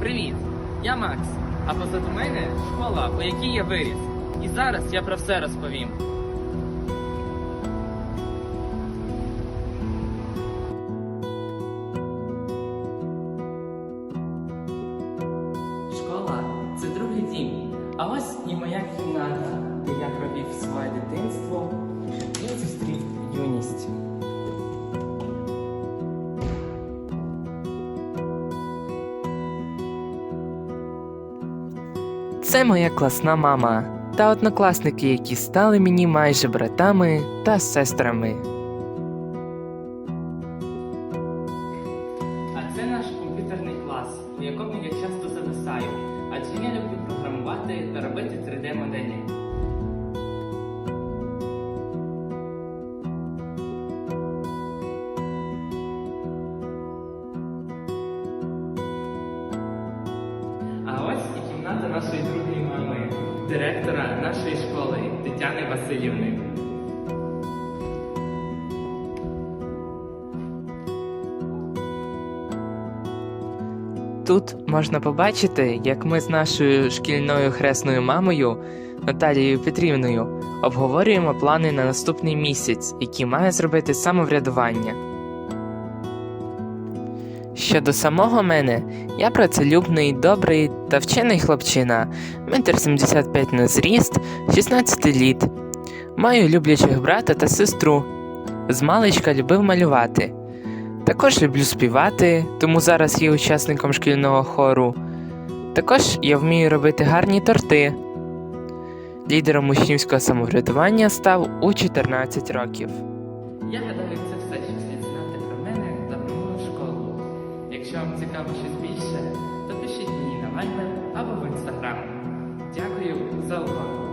Привіт! Я Макс. А позаду мене школа, у якій я виріс. І зараз я про все розповім. Школа це другий дім. А ось і моя кімната, де я провів своє дитинство Це моя класна мама та однокласники, які стали мені майже братами та сестрами. А це наш комп'ютерний клас, у якому я часто зависаю, адже я люблю програмувати та робити 3D-моделі. І нашої другої мами, директора нашої школи Тетяни Васильівни. Тут можна побачити, як ми з нашою шкільною хресною мамою Наталією Петрівною обговорюємо плани на наступний місяць, які має зробити самоврядування. Щодо самого мене, я працелюбний, добрий та вчений хлопчина, метр 75 на зріст, 16 літ. Маю люблячих брата та сестру. З маличка любив малювати. Також люблю співати, тому зараз є учасником шкільного хору. Також я вмію робити гарні торти. Лідером учнівського самоврядування став у 14 років. Я гадаю, це все, що слід знати про мене Якщо вам цікаво щось більше, то пишіть мені на Viber або в Instagram. Дякую за увагу!